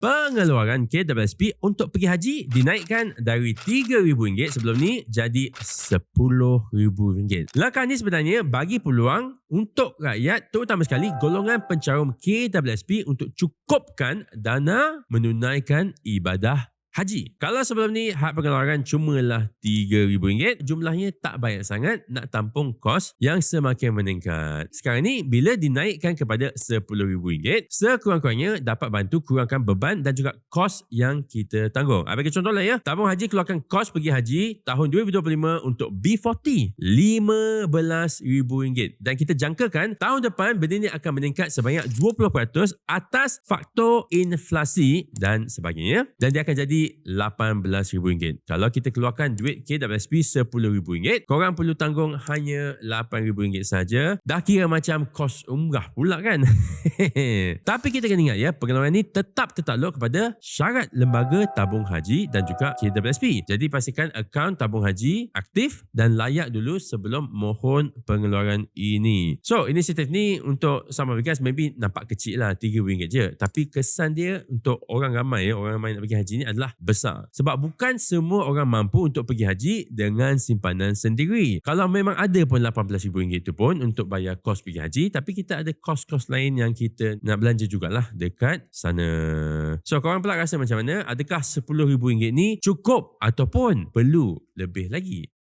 pengeluaran KWSP untuk pergi haji dinaikkan dari RM3,000 sebelum ni jadi RM10,000. Langkah ni sebenarnya bagi peluang untuk rakyat terutama sekali golongan pencarum KWSP untuk cukupkan dana menunaikan ibadah haji. Kalau sebelum ni hak pengeluaran cumalah RM3,000, jumlahnya tak banyak sangat nak tampung kos yang semakin meningkat. Sekarang ni bila dinaikkan kepada RM10,000, sekurang-kurangnya dapat bantu kurangkan beban dan juga kos yang kita tanggung. Bagi contoh lah ya, tabung haji keluarkan kos pergi haji tahun 2025 untuk B40 RM15,000 dan kita jangkakan tahun depan benda ni akan meningkat sebanyak 20% atas faktor inflasi dan sebagainya dan dia akan jadi RM18,000. Kalau kita keluarkan duit KWSP RM10,000, korang perlu tanggung hanya RM8,000 saja. Dah kira macam kos umrah pula kan? Tapi kita kena ingat ya, pengeluaran ni tetap tertakluk kepada syarat lembaga tabung haji dan juga KWSP. Jadi pastikan akaun tabung haji aktif dan layak dulu sebelum mohon pengeluaran ini. So, inisiatif ni untuk some of maybe nampak kecil lah RM3 je. Tapi kesan dia untuk orang ramai ya, orang ramai nak pergi haji ni adalah besar. Sebab bukan semua orang mampu untuk pergi haji dengan simpanan sendiri. Kalau memang ada pun RM18,000 itu pun untuk bayar kos pergi haji, tapi kita ada kos-kos lain yang kita nak belanja jugalah dekat sana. So, korang pula rasa macam mana? Adakah RM10,000 ni cukup ataupun perlu lebih lagi?